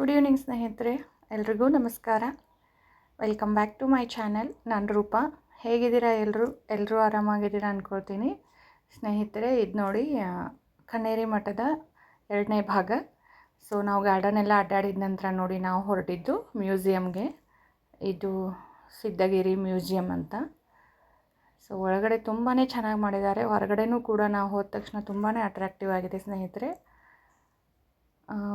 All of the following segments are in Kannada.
ಗುಡ್ ಈವ್ನಿಂಗ್ ಸ್ನೇಹಿತರೆ. ಎಲ್ರಿಗೂ ನಮಸ್ಕಾರ. Welcome back to my channel ನಾನು ರೂಪ. ಹೇಗಿದ್ದೀರಾ ಎಲ್ಲರೂ ಎಲ್ಲರೂ ಆರಾಮಾಗಿದ್ದೀರಾ ಅಂದ್ಕೊಳ್ತೀನಿ ಸ್ನೇಹಿತರೆ, ಇದು ನೋಡಿ ಕನ್ನೇರಿ ಮಠದ ಎರಡನೇ ಭಾಗ. ಸೊ ನಾವು ಗಾರ್ಡನ್ ಎಲ್ಲ ಅಡ್ಡಾಡಿದ ನಂತರ ನೋಡಿ ನಾವು ಹೊರಟಿದ್ದು ಮ್ಯೂಸಿಯಮ್ಗೆ ಇದು ಸಿದ್ಧಗಿರಿ ಮ್ಯೂಸಿಯಮ್ ಅಂತ. ಸೊ ಒಳಗಡೆ ತುಂಬಾ ಚೆನ್ನಾಗಿ ಮಾಡಿದ್ದಾರೆ. ಹೊರಗಡೆನೂ ಕೂಡ ನಾವು ಹೋದ ತಕ್ಷಣ ತುಂಬಾ ಅಟ್ರಾಕ್ಟಿವ್ ಆಗಿದೆ ಸ್ನೇಹಿತರೆ.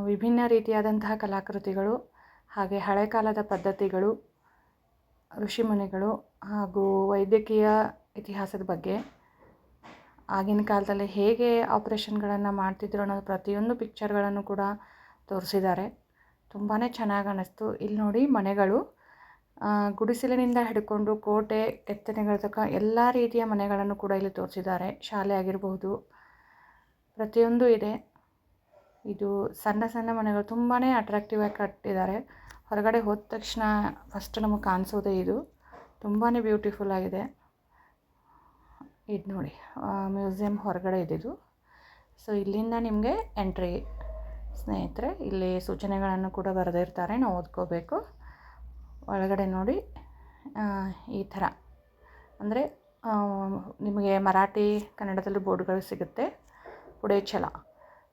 ವಿಭಿನ್ನ ರೀತಿಯಾದಂತಹ ಕಲಾಕೃತಿಗಳು ಹಾಗೆ ಹಳೆ ಕಾಲದ ಪದ್ಧತಿಗಳು, ಋಷಿಮುನಿಗಳು ಹಾಗೂ ವೈದ್ಯಕೀಯ ಇತಿಹಾಸದ ಬಗ್ಗೆ, ಆಗಿನ ಕಾಲದಲ್ಲಿ ಹೇಗೆ ಆಪ್ರೇಷನ್ಗಳನ್ನು ಮಾಡ್ತಿದ್ರು ಅನ್ನೋದು ಪ್ರತಿಯೊಂದು ಪಿಕ್ಚರ್ಗಳನ್ನು ಕೂಡ ತೋರಿಸಿದ್ದಾರೆ. ತುಂಬಾ ಚೆನ್ನಾಗಿ ಅನ್ನಿಸ್ತು ಇಲ್ಲಿ ನೋಡಿ ಮನೆಗಳು. ಗುಡಿಸಲಿನಿಂದ ಹಿಡ್ಕೊಂಡು ಕೋಟೆ, ಕೆತ್ತನೆಗಳ ತಕ್ಕ ಎಲ್ಲ ರೀತಿಯ ಮನೆಗಳನ್ನು ಕೂಡ ಇಲ್ಲಿ ತೋರಿಸಿದ್ದಾರೆ. ಶಾಲೆ ಆಗಿರಬಹುದು. ಪ್ರತಿಯೊಂದು ಇದೆ. ಇದು ಸಣ್ಣ ಸಣ್ಣ ಮನೆಗಳು ತುಂಬಾ ಅಟ್ರಾಕ್ಟಿವ್ ಆಗಿ ಕಟ್ಟಿದ್ದಾರೆ. ಹೊರಗಡೆ ಹೋದ ತಕ್ಷಣ ಫಸ್ಟ್ ನಮಗೆ ಕಾಣಿಸೋದೇ ಇದು. ತುಂಬಾ ಬ್ಯೂಟಿಫುಲ್ ಆಗಿದೆ. ಇದು ನೋಡಿ ಮ್ಯೂಸಿಯಂ ಹೊರಗಡೆ ಇದ್ದಿದ್ದು ಸೊ ಇಲ್ಲಿಂದ ನಿಮಗೆ ಎಂಟ್ರಿ ಸ್ನೇಹಿತರೆ, ಇಲ್ಲಿ ಸೂಚನೆಗಳನ್ನು ಕೂಡ ಬರೆದಿರ್ತಾರೆ ನಾವು ಓದ್ಕೋಬೇಕು. ಒಳಗಡೆ ನೋಡಿ ಈ ಥರ. ಅಂದರೆ ನಿಮಗೆ ಮರಾಠಿ ಕನ್ನಡದಲ್ಲಿ ಬೋರ್ಡ್ಗಳು ಸಿಗುತ್ತೆ. ಪುಡೇಚಲ.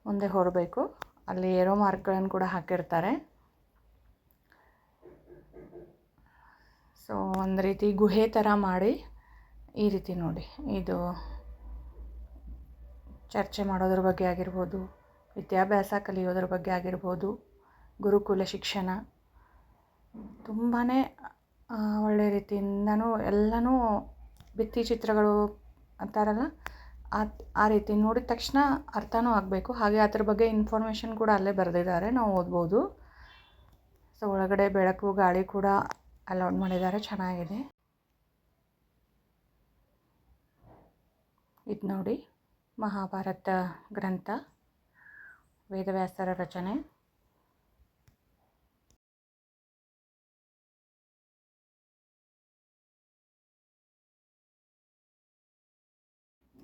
ಮುಂದೆ ಹೊರಬೇಕು ಅಲ್ಲಿ ಏರೋ ಮಾರ್ಕ್ಗಳನ್ನು ಕೂಡ ಹಾಕಿರ್ತಾರೆ. ಸೊ ಒಂದು ರೀತಿ ಗುಹೆ ಥರ ಮಾಡಿ ಈ ರೀತಿ ನೋಡಿ. ಇದು ಚರ್ಚೆ ಮಾಡೋದ್ರ ಬಗ್ಗೆ ಆಗಿರ್ಬೋದು, ವಿದ್ಯಾಭ್ಯಾಸ ಕಲಿಯೋದ್ರ ಬಗ್ಗೆ ಆಗಿರ್ಬೋದು, ಗುರುಕುಲ ಶಿಕ್ಷಣ. ತುಂಬಾ ಒಳ್ಳೆ ರೀತಿಯಿಂದನೂ ಎಲ್ಲನೂ ಭಿತ್ತಿ ಚಿತ್ರಗಳು ಅಂತಾರಲ್ಲ ಆ ಆ ರೀತಿ ನೋಡಿದ ತಕ್ಷಣ ಅರ್ಥನೂ ಆಗಬೇಕು. ಹಾಗೆ ಅದ್ರ ಬಗ್ಗೆ ಇನ್ಫಾರ್ಮೇಷನ್ ಕೂಡ ಅಲ್ಲೇ ಬರೆದಿದ್ದಾರೆ. ನಾವು ಓದ್ಬೋದು. ಸೊ ಒಳಗಡೆ ಬೆಳಕು, ಗಾಳಿ ಕೂಡ ಅಲೌಡ್ ಮಾಡಿದ್ದಾರೆ. ಚೆನ್ನಾಗಿದೆ. ಇದು ನೋಡಿ ಮಹಾಭಾರತ ಗ್ರಂಥ, ವೇದವ್ಯಾಸರ ರಚನೆ.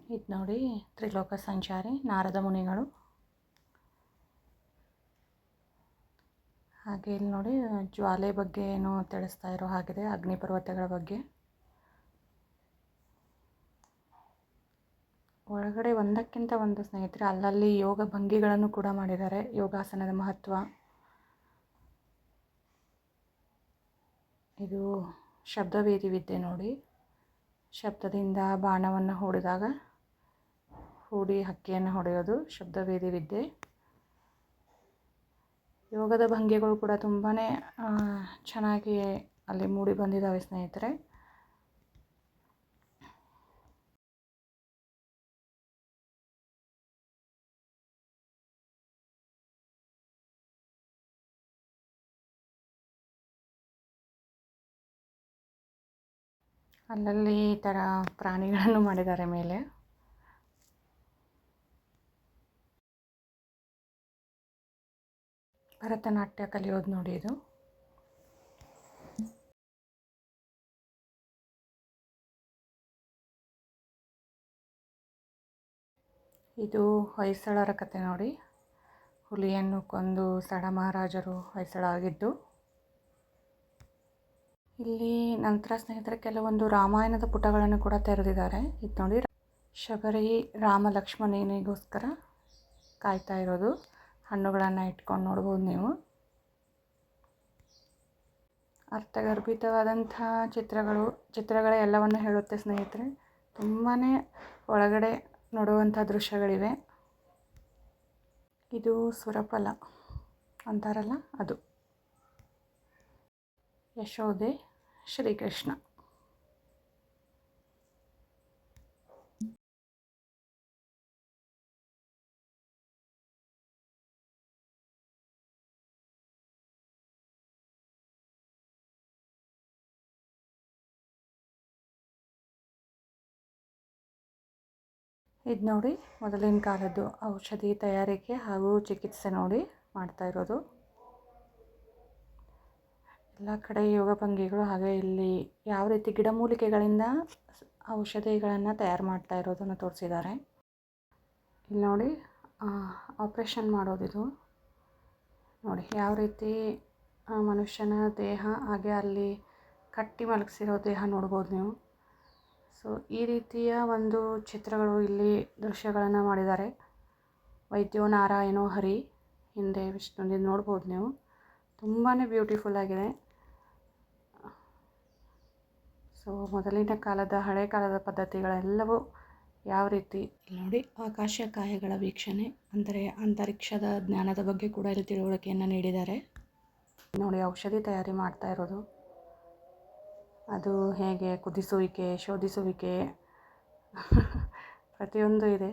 ಇದು ನೋಡಿ, ತ್ರಿಲೋಕ ಸಂಚಾರಿ, ನಾರದ ಮುನಿಗಳು. ಹಾಗೆ ಇಲ್ಲಿ ನೋಡಿ, ಜ್ವಾಲೆ ಬಗ್ಗೆ ಏನು ತಿಳಿಸ್ತಾ ಇರೋ ಹಾಗಿದೆ, ಅಗ್ನಿ ಪರ್ವತಗಳ ಬಗ್ಗೆ. ಒಳಗಡೆ ಒಂದಕ್ಕಿಂತ ಒಂದು ಸ್ನೇಹಿತರೆ, ಅಲ್ಲಲ್ಲಿ ಯೋಗ ಭಂಗಿಗಳನ್ನು ಕೂಡ ಮಾಡಿದ್ದಾರೆ, ಯೋಗಾಸನದ ಮಹತ್ವ. ಇದು ಶಬ್ದವೇದಿ ವಿದ್ಯೆ ನೋಡಿ. ಶಬ್ದದಿಂದ ಬಾಣವನ್ನು ಹೂಡಿದಾಗ ಹೂಡಿ ಹಕ್ಕಿಯನ್ನು ಹೊಡೆಯೋದು ಶಬ್ದವೇದಿ ವಿದ್ಯೆ. ಯೋಗದ ಭಂಗಿಗಳು ಕೂಡ ತುಂಬಾ ಚೆನ್ನಾಗಿ ಅಲ್ಲಿ ಮೂಡಿ ಬಂದಿದ್ದಾವೆ ಸ್ನೇಹಿತರೆ. ಅಲ್ಲಲ್ಲಿ ಈ ಥರ ಪ್ರಾಣಿಗಳನ್ನು ಮಾಡಿದ್ದಾರೆ ಮೇಲೆ. ಭರತನಾಟ್ಯ ಕಲಿಯೋದು ನೋಡಿ ಇದು. ಇದು ಹೊಯ್ಸಳರ ಕತೆ ನೋಡಿ. ಹುಲಿಯನ್ನು ಕೊಂದು ಸಡ ಮಹಾರಾಜರು ಹೊಯ್ಸಳ ಆಗಿದ್ದು. ಇಲ್ಲಿ ನಂತರ ಸ್ನೇಹಿತರೆ ಕೆಲವೊಂದು ರಾಮಾಯಣದ ಪುಟಗಳನ್ನು ಕೂಡ ತೆರೆದಿದ್ದಾರೆ. ಇದು ನೋಡಿ ಶಬರಿ ರಾಮ ಲಕ್ಷ್ಮಣನಿಗೋಸ್ಕರ ಕಾಯ್ತಾ ಇರೋದು. ಹಣ್ಣುಗಳನ್ನು ಇಟ್ಕೊಂಡು ನೋಡ್ಬೋದು ನೀವು. ಅರ್ಥಗರ್ಭಿತವಾದಂಥ ಚಿತ್ರಗಳು, ಚಿತ್ರಗಳ ಎಲ್ಲವನ್ನು ಹೇಳುತ್ತೆ ಸ್ನೇಹಿತರೆ. ತುಂಬಾ ಒಳಗಡೆ ನೋಡುವಂಥ ದೃಶ್ಯಗಳಿವೆ. ಇದು ಸುರಫಲ ಅಂತಾರಲ್ಲ ಅದು. ಯಶೋದೆ ಶ್ರೀಕೃಷ್ಣ. ಇದು ನೋಡಿ ಮೊದಲಿನ ಕಾಲದ್ದು ಔಷಧಿ ತಯಾರಿಕೆ ಹಾಗೂ ಚಿಕಿತ್ಸೆ ನೋಡಿ ಮಾಡ್ತಾ ಇರೋದು. ಎಲ್ಲ ಕಡೆ ಯೋಗ ಭಂಗಿಗಳು ಹಾಗೆ ಇಲ್ಲಿ ಯಾವ ರೀತಿ ಗಿಡಮೂಲಿಕೆಗಳಿಂದ ಔಷಧಿಗಳನ್ನು ತಯಾರು ಮಾಡ್ತಾ ಇರೋದನ್ನು ತೋರಿಸಿದ್ದಾರೆ. ಇಲ್ಲಿ ನೋಡಿ ಆಪ್ರೇಷನ್ ಮಾಡೋದಿದು. ನೋಡಿ, ಯಾವ ರೀತಿ ಮನುಷ್ಯನ ದೇಹ ಹಾಗೆ ಅಲ್ಲಿ ಕಟ್ಟಿ ಮಲಗಿಸಿರೋ ದೇಹ ನೋಡ್ಬೋದು ನೀವು. ಸೊ ಈ ರೀತಿಯ ಒಂದು ಚಿತ್ರಗಳು ಇಲ್ಲಿ ದೃಶ್ಯಗಳನ್ನು ಮಾಡಿದ್ದಾರೆ. ವೈದ್ಯೋ ನಾರಾಯಣೋ ಹರಿ ಹಿಂದೆ ವಿಷ್ಣುವಿನ ನೋಡ್ಬೋದು ನೀವು. ತುಂಬಾ ಬ್ಯೂಟಿಫುಲ್ ಆಗಿದೆ. ಸೊ ಮೊದಲಿನ ಕಾಲದ, ಹಳೆ ಕಾಲದ ಪದ್ಧತಿಗಳೆಲ್ಲವೂ ಯಾವ ರೀತಿ ನೋಡಿ ಆಕಾಶಕಾಯಗಳ ವೀಕ್ಷಣೆ, ಅಂದರೆ ಅಂತರಿಕ್ಷದ ಜ್ಞಾನದ ಬಗ್ಗೆ ಕೂಡ ಇಲ್ಲಿ ತಿಳುವಳಿಕೆಯನ್ನು ನೀಡಿದ್ದಾರೆ. ನೋಡಿ, ಔಷಧಿ ತಯಾರಿ ಮಾಡ್ತಾ ಇರೋದು. ಅದು ಹೇಗೆ ಕುದಿಸುವಿಕೆ, ಶೋಧಿಸುವಿಕೆ ಪ್ರತಿಯೊಂದು ಇದೆ.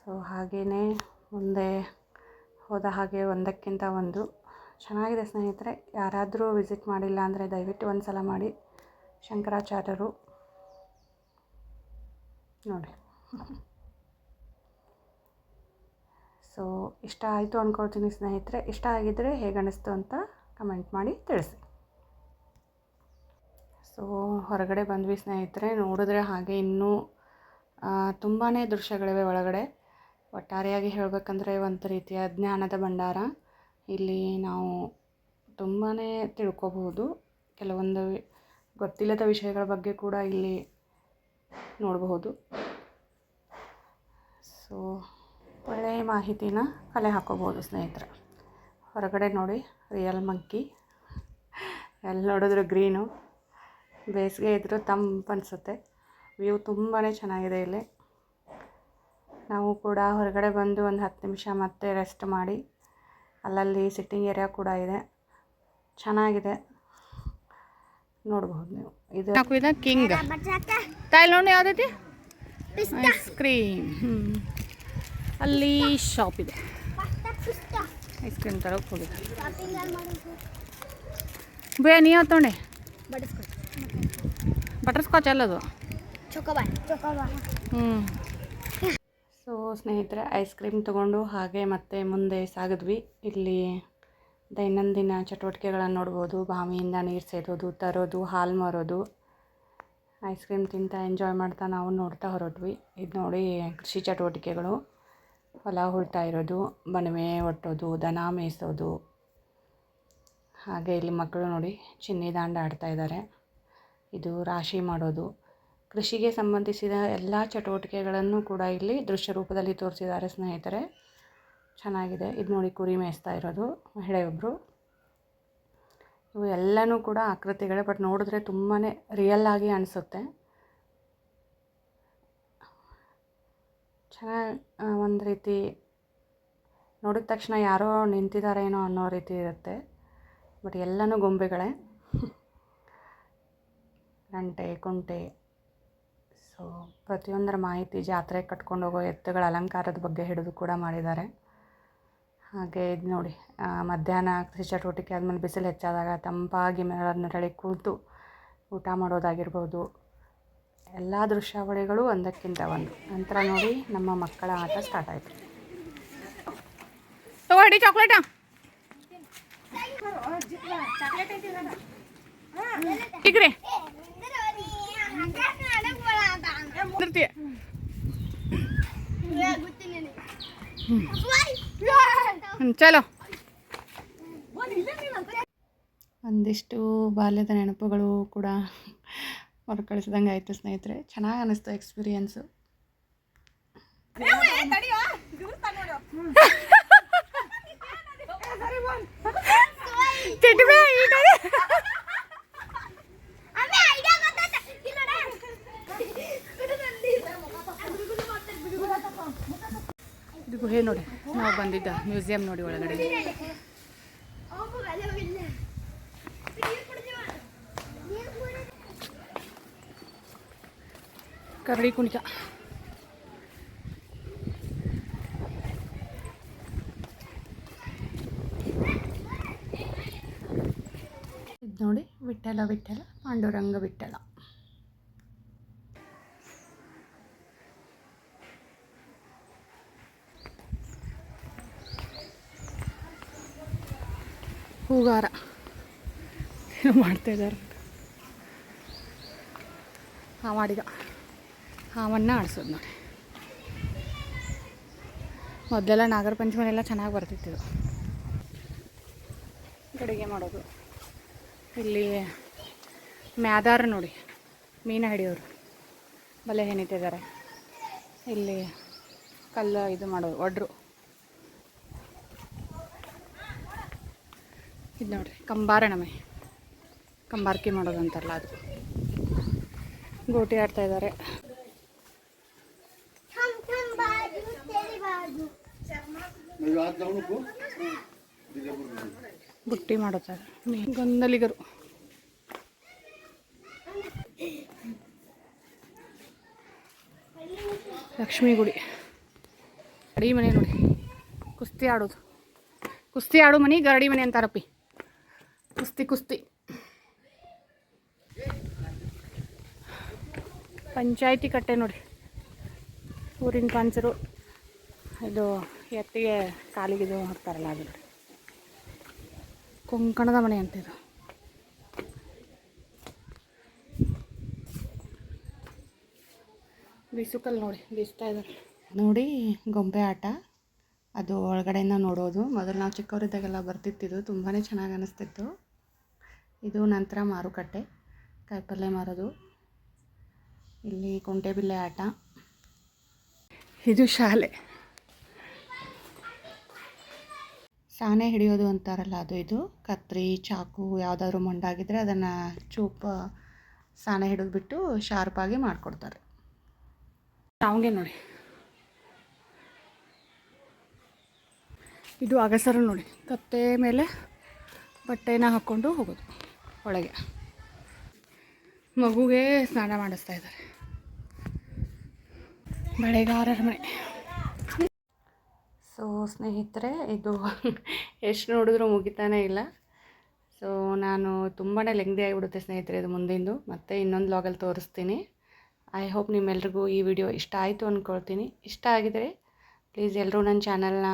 ಸೊ ಹಾಗೆಯೇ ಮುಂದೆ ಹೋದ ಹಾಗೆ ಒಂದಕ್ಕಿಂತ ಒಂದು. ಚೆನ್ನಾಗಿದೆ ಸ್ನೇಹಿತರೆ, ಯಾರಾದರೂ ವಿಸಿಟ್ ಮಾಡಿಲ್ಲ ಅಂದರೆ ದಯವಿಟ್ಟು ಒಂದು ಸಲ ಮಾಡಿ. ಶಂಕರಾಚಾರ್ಯರು, ನೋಡಿ. ಸೊ ಇಷ್ಟ ಆಯಿತು ಅಂದ್ಕೊಳ್ತೀನಿ ಸ್ನೇಹಿತರೆ, ಇಷ್ಟ ಆಗಿದ್ದರೆ ಹೇಗೆ ಅನ್ನಿಸ್ತು ಅಂತ ಕಮೆಂಟ್ ಮಾಡಿ ತಿಳಿಸಿ. ಸೊ ಹೊರಗಡೆ ಬಂದ್ವಿ ಸ್ನೇಹಿತರೆ, ನೋಡಿದ್ರೆ ಹಾಗೆ ಇನ್ನೂ ತುಂಬಾ ದೃಶ್ಯಗಳಿವೆ ಒಳಗಡೆ. ಒಟ್ಟಾರೆಯಾಗಿ ಹೇಳಬೇಕಂದ್ರೆ ಒಂದು ರೀತಿಯ ಜ್ಞಾನದ ಭಂಡಾರ. ಇಲ್ಲಿ ನಾವು ತುಂಬಾ ತಿಳ್ಕೊಬಹುದು. ಕೆಲವೊಂದು ಗೊತ್ತಿಲ್ಲದ ವಿಷಯಗಳ ಬಗ್ಗೆ ಕೂಡ ಇಲ್ಲಿ ನೋಡಬಹುದು. ಸೊ ಒಳ್ಳೆಯ ಮಾಹಿತಿನ ಕಲೆ ಹಾಕೋಬೋದು ಸ್ನೇಹಿತರೆ. ಹೊರಗಡೆ ನೋಡಿ ರಿಯಲ್ ಮಂಕಿ ಎಲ್ಲಿ ನೋಡಿದ್ರೆ ಗ್ರೀನು ಬೇಸಿಗೆ ಇದ್ದರೂ ತಂಪು ಅನಿಸುತ್ತೆ. ವ್ಯೂ ತುಂಬಾ ಚೆನ್ನಾಗಿದೆ ಇಲ್ಲಿ. ನಾವು ಕೂಡ ಹೊರಗಡೆ ಬಂದು ಒಂದು ಹತ್ತು ನಿಮಿಷ ಮತ್ತೆ ರೆಸ್ಟ್ ಮಾಡಿ ಅಲ್ಲಲ್ಲಿ ಸಿಟ್ಟಿಂಗ್ ಏರಿಯಾ ಕೂಡ ಇದೆ. ಚೆನ್ನಾಗಿದೆ. ನೋಡ್ಬೋದು ನೀವು. ಇದು ಕಿಂಗ್ ತಾಯಿಲ್ ನೋಡಿ ಯಾವ್ದೈತಿ ಐಸ್ ಕ್ರೀಮ್ ಹ್ಞೂ ಅಲ್ಲಿ ಶಾಪ್ ಇದೆ. ಐಸ್ ಕ್ರೀಮ್ ತರೋಕೆ ಹೋಗಿದೆ ಬೇ ನೀ ಯಾವ ತೊಗೊಂಡೆ? ಬಟರ್ ಸ್ಕಾಚ್ ಅಲ್ಲದು ಹ್ಞೂ ಸೊ ಸ್ನೇಹಿತರೆ ಐಸ್ ಕ್ರೀಮ್ ತಗೊಂಡು ಹಾಗೆ ಮತ್ತೆ ಮುಂದೆ ಸಾಗಿದ್ವಿ. ಇಲ್ಲಿ ದೈನಂದಿನ ಚಟುವಟಿಕೆಗಳನ್ನು ನೋಡ್ಬೋದು. ಬಾವಿಯಿಂದ ನೀರು ಸೇದೋದು ತರೋದು ಹಾಲು ಮಾರೋದು. ಐಸ್ ಕ್ರೀಮ್ ತಿಂತ ಎಂಜಾಯ್ ಮಾಡ್ತಾ ನಾವು ನೋಡ್ತಾ ಹೊರಟ್ವಿ. ಇದು ನೋಡಿ ಕೃಷಿ ಚಟುವಟಿಕೆಗಳು. ಹೊಲ ಉಳ್ತಾ ಇರೋದು ಬಣವೆ ಒಟ್ಟೋದು ದನ ಮೇಯಿಸೋದು. ಹಾಗೆ ಇಲ್ಲಿ ಮಕ್ಕಳು ನೋಡಿ ಚಿನ್ನಿ ದಾಂಡ ಆಡ್ತಾ ಇದ್ದಾರೆ ಇದು ರಾಶಿ ಮಾಡೋದು. ಕೃಷಿಗೆ ಸಂಬಂಧಿಸಿದ ಎಲ್ಲ ಚಟುವಟಿಕೆಗಳನ್ನು ಕೂಡ ಇಲ್ಲಿ ದೃಶ್ಯ ರೂಪದಲ್ಲಿ ತೋರಿಸಿದ್ದಾರೆ ಸ್ನೇಹಿತರೆ. ಚೆನ್ನಾಗಿದೆ. ಇದು ನೋಡಿ ಕುರಿ ಮೇಯಿಸ್ತಾ ಇರೋದು ಮಹಿಳೆಯೊಬ್ಬರು ಇವು ಎಲ್ಲನೂ ಕೂಡ ಆಕೃತಿಗಳೇ, ಬಟ್ ನೋಡಿದ್ರೆ ತುಂಬಾ ರಿಯಲ್ ಆಗಿ ಅನಿಸುತ್ತೆ. ಚೆನ್ನಾಗಿ ಒಂದು ರೀತಿ ನೋಡಿದ ತಕ್ಷಣ ಯಾರೋ ನಿಂತಿದ್ದಾರೇನೋ ಅನ್ನೋ ರೀತಿ ಇರುತ್ತೆ. ಬಟ್ ಎಲ್ಲನೂ ಗೊಂಬೆಗಳೇ. ರಂಟೆ ಕುಂಟೆ. ಸೊ ಪ್ರತಿಯೊಂದರ ಮಾಹಿತಿ ಜಾತ್ರೆ ಕಟ್ಕೊಂಡು ಹೋಗೋ ಎತ್ತುಗಳ ಅಲಂಕಾರದ ಬಗ್ಗೆ ಹಿಡಿದು ಕೂಡ ಮಾಡಿದ್ದಾರೆ. ಹಾಗೆ ಇದು ನೋಡಿ ಮಧ್ಯಾಹ್ನ ಕೃಷಿ ಚಟುವಟಿಕೆ ಆದಮೇಲೆ ಬಿಸಿಲು ಹೆಚ್ಚಾದಾಗ ತಂಪಾಗಿ ನೆರಳ ಕೂತು ಊಟ ಮಾಡೋದಾಗಿರ್ಬೋದು. ಎಲ್ಲ ದೃಶ್ಯಾವಳಿಗಳು ಒಂದಕ್ಕಿಂತ ಒಂದು. ನಂತರ ನೋಡಿ ನಮ್ಮ ಮಕ್ಕಳ ಆಟ ಸ್ಟಾರ್ಟ್ ಆಯಿತು. ಚಾಕ್ಲೇಟಾ ಈಗ ರೀ ಇರ್ತೀಯ ಹ್ಞೂ ಚಲೋ ಒಂದಿಷ್ಟು ಬಾಲ್ಯದ ನೆನಪುಗಳು ಕೂಡ ಮರುಕಳಿಸಿದಂಗೆ ಆಯಿತು ಸ್ನೇಹಿತರೆ ಚೆನ್ನಾಗಿ ಅನ್ನಿಸ್ತು ಎಕ್ಸ್ಪೀರಿಯನ್ಸು ಇದು ಗುಹೆ ನೋಡಿ. ನಾವು ಬಂದಿದ್ದ ಮ್ಯೂಸಿಯಂ ನೋಡಿ ಒಳಗಡೆ. ಕರಡಿ ಕುಣಿತ. ಇದು ನೋಡಿ ವಿಠ್ಠಲ ವಿಠ್ಠಲ, ಪಾಂಡುರಂಗ ವಿಠ್ಠಲ. ಹೂಗಾರ. ಏನು ಮಾಡ್ತಾ ಇದ್ದಾರೆ. ಮಾಡಿದ. ಹಾವನ್ನು ಆಡಿಸೋದು ನೋಡಿ. ಮೊದಲೆಲ್ಲ ನಾಗರ ಪಂಚಮಿನೆಲ್ಲ ಚೆನ್ನಾಗಿ ಬರ್ತಿತ್ತು ಅಡುಗೆ ಮಾಡೋದು. ಇಲ್ಲಿ ಮ್ಯಾದಾರ ನೋಡಿ ಮೀನು ಹಿಡಿಯೋರು. ಬಲೆ ಹೆಣಿತಿದ್ದಾರೆ. ಇಲ್ಲಿ ಕಲ್ಲು ಇದು ಮಾಡೋದು ಒಡ್ರು. ಇದು ನೋಡ್ರಿ ಕಂಬಾರಣಮೆ ಕಂಬಾರಕಿ ಮಾಡೋದಂತಾರಲ್ಲ ಅದು. ಗೋಟಿ ಆಡ್ತಾ ಇದ್ದಾರೆ ಬುಟ್ಟಿ ಮಾಡುತ್ತಾರೆ ಗೊಂದಲಿಗರು ಲಕ್ಷ್ಮೀ ಗುಡಿ ಗಡಿ ಮನೆ ನೋಡಿ. ಕುಸ್ತಿ ಆಡೋದು. ಕುಸ್ತಿ ಆಡೋ ಮನೆ ಗರಡಿ ಮನೆ ಅಂತಾರಪ್ಪಿ. ಕುಸ್ತಿ ಕುಸ್ತಿ. ಪಂಚಾಯಿತಿ ಕಟ್ಟೆ ನೋಡಿ. ಊರಿನ ಪಂಚರು. ಇದು ಎತ್ತಿಗೆ ಕಾಲಿಗೆ ಇದು ಹಾಕ್ತಾರಲ್ಲ ಅದು ಕೊಂಕಣದ ಮನೆ ಅಂತ ಇದು. ಬಿಸುಕಲ್ಲಿ ನೋಡಿ, ಬೀಸ್ತಾ ಇದ್ದಾರೆ. ನೋಡಿ, ಗೊಂಬೆ ಆಟ. ಅದು ಒಳಗಡೆಯಿಂದ ನೋಡೋದು. ಮೊದಲು ನಾವು ಚಿಕ್ಕವರಿದ್ದಾಗೆಲ್ಲ ಬರ್ತಿತ್ತಿದ್ದು ತುಂಬಾ ಚೆನ್ನಾಗಿ ಅನ್ನಿಸ್ತಿತ್ತು ಇದು ನಂತರ ಮಾರುಕಟ್ಟೆ. ಕಾಯಿಪಲ್ಯ ಮಾರೋದು. ಇಲ್ಲಿ ಕುಂಟೆಬಿಲ್ಲೆ ಆಟ. ಇದು ಶಾಲೆ. ಸಾನೆ ಹಿಡಿಯೋದು ಅಂತಾರಲ್ಲ ಅದು ಇದು. ಕತ್ರಿ, ಚಾಕು ಯಾವುದಾದ್ರೂ ಮೊಂಡಾಗಿದ್ದರೆ ಅದನ್ನು ಚೂಪ ಸಾನೆ ಹಿಡಿದ್ಬಿಟ್ಟು ಶಾರ್ಪಾಗಿ ಮಾಡಿಕೊಡ್ತಾರೆ. ಶಾವಿಗೆ ನೋಡಿ. ಇದು ಅಗಸರು ನೋಡಿ. ಕತ್ತೆ ಮೇಲೆ ಬಟ್ಟೆನ ಹಾಕ್ಕೊಂಡು ಹೋಗೋದು. ಒಳಗೆ. ಮಗುಗೆ ಸ್ನಾನ ಮಾಡಿಸ್ತಾ ಇದ್ದಾರೆ. ಬೆಳೆಗಾರರ ಮನೆ. ಸೊ, ಸ್ನೇಹಿತರೆ, ಇದು ಎಷ್ಟು ನೋಡಿದ್ರೂ ಮುಗಿತಾನೆ ಇಲ್ಲ. ಸೊ, ನಾನು ತುಂಬಾ ಲೆಂಗ್ದಿ ಆಗಿಬಿಡುತ್ತೆ ಸ್ನೇಹಿತರೆ ಇದು ಮುಂದಿಂದು. ಮತ್ತೆ ಇನ್ನೊಂದು ಲಾಗಲ್ಲಿ ತೋರಿಸ್ತೀನಿ. ಐ ಹೋಪ್ ನಿಮ್ಮೆಲ್ರಿಗೂ ಈ ವಿಡಿಯೋ ಇಷ್ಟ ಆಯಿತು ಅಂದ್ಕೊಳ್ತೀನಿ ಇಷ್ಟ ಆಗಿದರೆ ಪ್ಲೀಸ್ ಎಲ್ಲರೂ ನನ್ನ ಚಾನಲ್ನ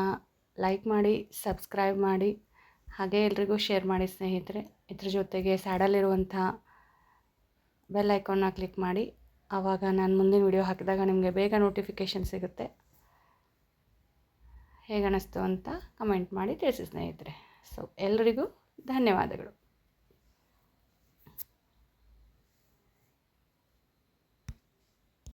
ಲೈಕ್ ಮಾಡಿ ಸಬ್ಸ್ಕ್ರೈಬ್ ಮಾಡಿ. ಹಾಗೆ ಎಲ್ರಿಗೂ ಶೇರ್ ಮಾಡಿ ಸ್ನೇಹಿತರೆ. ಇದ್ರ ಜೊತೆಗೆ ಸ್ಯಾಡಲ್ಲಿರುವಂಥ ಬೆಲ್ ಐಕಾನ್ನ ಕ್ಲಿಕ್ ಮಾಡಿ. ಆವಾಗ ನಾನು ಮುಂದಿನ ವಿಡಿಯೋ ಹಾಕಿದಾಗ ನಿಮಗೆ ಬೇಗ ನೋಟಿಫಿಕೇಷನ್ ಸಿಗುತ್ತೆ. ಹೇಗೆ ಅನ್ನಿಸ್ತು ಅಂತ ಕಮೆಂಟ್ ಮಾಡಿ ತಿಳಿಸಿ ಸ್ನೇಹಿತರೆ. ಸೊ ಎಲ್ರಿಗೂ ಧನ್ಯವಾದಗಳು.